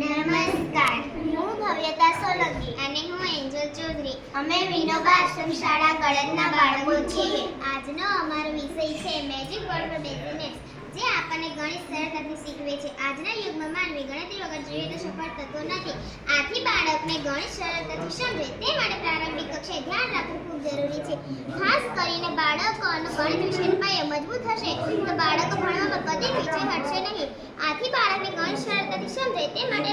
નમસ્કાર. હું ભવ્યતા સોલંકી અને હું એન્જલ ચૌધરી. અમે વિનોબા આશ્રમ શાળા ગળદના બાળકો છીએ. આજનો અમારો વિષય છે મેજિક વર્ડ બિઝનેસ જે આપણને ગણિત સરળતાથી શીખવે છે. આજના યુગમાં માનવી ગણતરી વગર જોઈએ તો સફળ થતો નથી. આથી બાળકને ગણિત સરળતાથી સમજે. તે માટે પ્રારંભિક કક્ષાએ ધ્યાન રાખવું ખૂબ જરૂરી છે. ખાસ કરીને બાળકોનો ગણિત વિષયનો પાયો મજબૂત હશે તો બાળકો ભણવામાં કદી પીછે હટશે નહીં. આથી બાળકને ગણિત સરળતાથી સમજે. તે માટે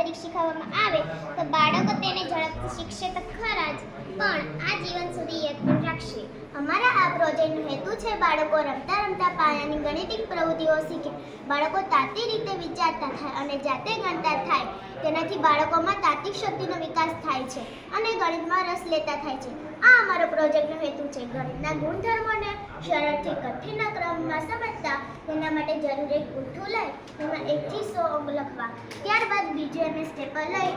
આધારિત શીખવવામાં આવે તો બાળકો તેને ઝડપથી શીખશે તો ખરા જ. પણ આ જીવન સુધી યાદ પણ રાખશે. અમારા આ પ્રોજેક્ટનો હેતુ છે બાળકો રમતા રમતા પાયાની ગણિતિક પ્રવૃત્તિઓ શીખે. બાળકો તાતી રીતે વિચારતા થાય અને જાતે ગણતા થાય. તેનાથી બાળકોમાં તાત્વિક શક્તિનો વિકાસ થાય છે અને ગણિતમાં રસ લેતા થાય છે. આ અમારો પ્રોજેક્ટનો હેતુ છે ગણિતના ગુણધર્મોને સરળથી કઠિનના ક્રમમાં સમજતા તેના માટે જરૂર ઉઠ્ઠું લઈ તેમાં એકથી સો અંક લખવા. ત્યારબાદ બીજું એમને સ્ટેપર લઈ.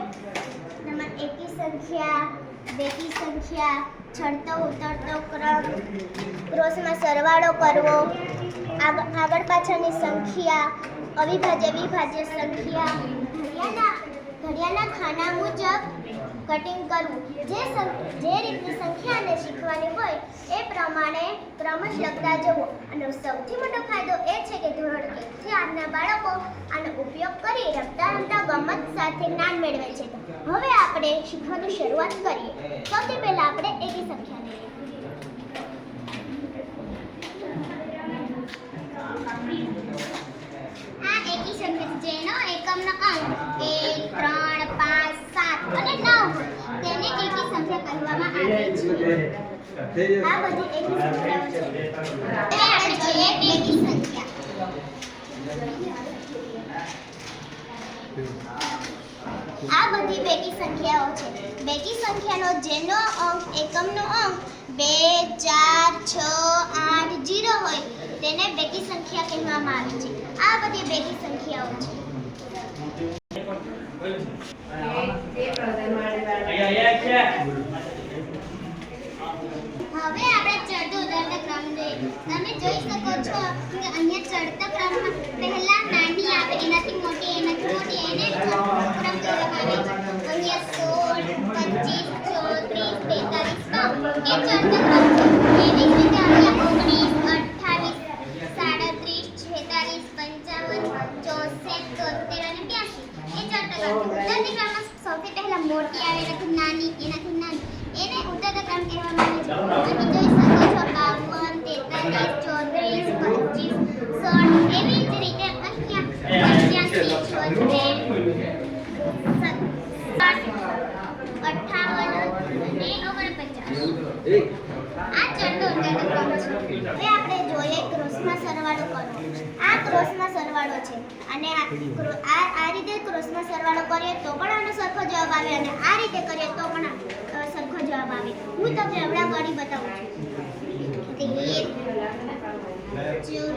તેમાં એકી સંખ્યા બેકી સંખ્યા ચડતો ઉતરતો ક્રમ, ક્રોસમાં સરવાળો કરવો, આગ- આગળ પાછળની સંખ્યા, અવિભાજ્ય, વિભાજ્ય સંખ્યા, ઘડિયાળના ઘડિયાળના ખાના મુજબ કટિંગ કરવું. જે જે રીતની સંખ્યાને શીખવાની હોય એ પ્રમાણે ક્રમશ લખતા જવું. અને સૌથી મોટો ફાયદો એ છે કે ધોરણ એકથી આજના બાળકો આનો ઉપયોગ કરી રમતા રમતા ગમત સાથે જ્ઞાન મેળવે છે. હવે આપણે શીખવાની શરૂઆત કરીએ. સૌથી પહેલાં આપણે એકી સંખ્યા લઈએ આ એકી સંખ્યા છે જેનો એકમનો અંક એક ત્રણ પાંચ સાત અને નવ હોય તેને એકી સંખ્યા કહેવામાં આવે છે આ બધી બેકી સંખ્યાઓ છે. બેકી સંખ્યાનો જેનો અંક એકમનો અંક બે ચાર છ આઠ જીરો હોય તેને બેકી સંખ્યા કહેવામાં આવે છે આ બધી બેકી સંખ્યાઓ છે તે પ્રધાન હવે આપણે ચડતો તમે જોઈ શકો છો કે અહીંયા ચડતા ક્રમમાં પહેલા નાની આવે, એનાથી મોટી એનાથી મોટી, એને ક્રમ છે અહીંયા સોળ, પચીસ, ચોત્રીસ બેતાલીસ એ ચડતા ક્રમ છે. એવી જ રીતે અહીંયા ઓગણીસ, અઠ્ઠાવીસ, સાડત્રીસ, છેતાલીસ, પંચાવન, ચોસઠ તોતેર અને બ્યાસી. એ ચડતા ક્રમ ઉતરતી ક્રમમાં સૌથી પહેલા મોટી આવે, એનાથી નાની એનાથી નાની. એને ઉતરતા ક્રમ કહેવામાં આવે છે. તમે જોઈ શકો ચોત્રીસ પચીસ સોળ એવી રીતે અહીંયા પંચ્યાસી અઠાવન અને ઓગણપચાસ આ ચંદો અંદરનો ક્રમ છે હવે આપણે જોઈએ ક્રોસમાં સરવાળો કરો આ ક્રોસમાં સરવાળો છે અને આ આ રીતે ક્રોસમાં સરવાળો કરીએ તો પણ આનો સરખો જવાબ આવે અને આ રીતે કરીએ તો પણ સરખો જવાબ આવે. હું તમને હમણાં ઘણી બતાવું છું. Thank you.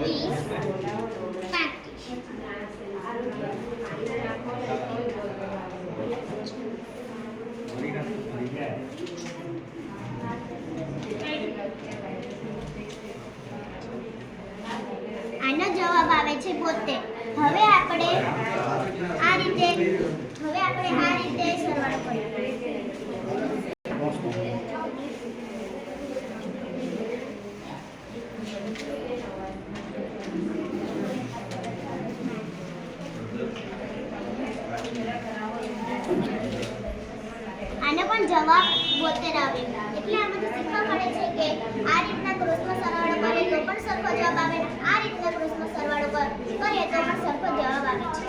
સરખો જવાબ આવે આ રીતના ક્રોસમાં સરવાળો કર- કરીએ તો પણ સરખો જવાબ આવે છે.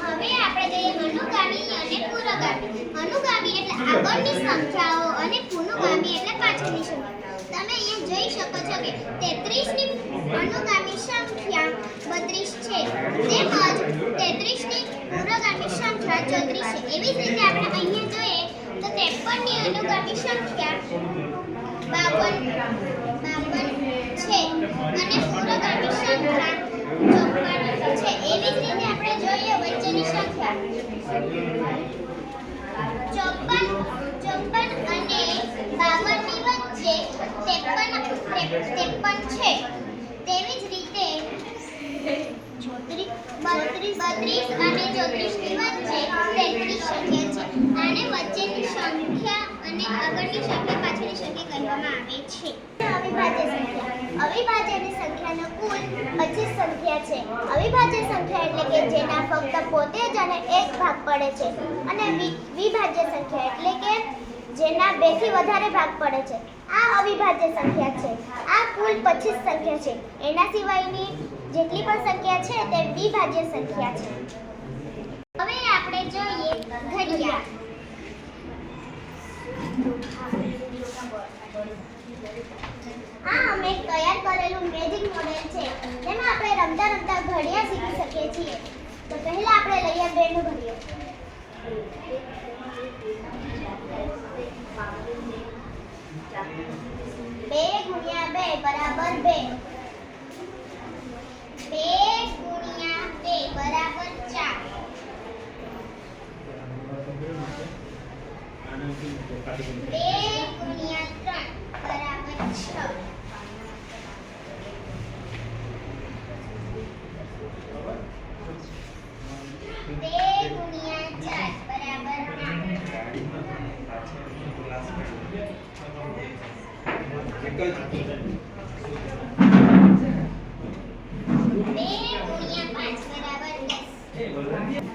હવે આપણે જોઈએ અનુગામી અને પુરોગામી. અનુગામી એટલે આગળની સંખ્યાઓ અને પુરોગામી એટલે પાછળની સંખ્યાઓ. તમે અહીંયા જોઈ શકો છો કે 33 ની અનુગામી સંખ્યા 32 છે. તેમજ 33 ની પુરોગામી સંખ્યા 34 છે. એવી જ રીતે આપણે અહીંયા જોઈએ તો 53 ની અનુગામી સંખ્યા 52 52 ત્રેપન છે. તેવી જ રીતે બત્રીસ અને ચોત્રીસની વચ્ચે તેત્રીસ છે. અને વચ્ચેની સંખ્યા અને આગળની સંખ્યા કહેવામાં આવે છે. અવિભાજ્ય સંખ્યા. અવિભાજ્યની સંખ્યાનો કુલ 25 સંખ્યા છે. અવિભાજ્ય સંખ્યા એટલે કે જેના ફક્ત પોતે જ અને એક ભાગ પડે છે. અને વિભાજ્ય સંખ્યા એટલે કે જેના બેથી વધારે ભાગ પડે છે. આ અવિભાજ્ય સંખ્યા છે. આ કુલ 25 સંખ્યા છે. એના સિવાયની જેટલી પણ સંખ્યા છે તે વિભાજ્ય સંખ્યા છે હવે આપણે જોઈએ ઘડિયાળ આ અમે તૈયાર કરેલું મેજિક મોડેલ છે તેમાં આપણે રમતા ઘડિયાળ શીખી શકીએ છીએ. તો પહેલા આપણે લઈએ બે નું બે ગુણ્યા બે બરાબર બે. બે ગુણ્યા બે બરાબર ચાર. બે ગુણ્યા ત્રણ બરાબર છ. એક જ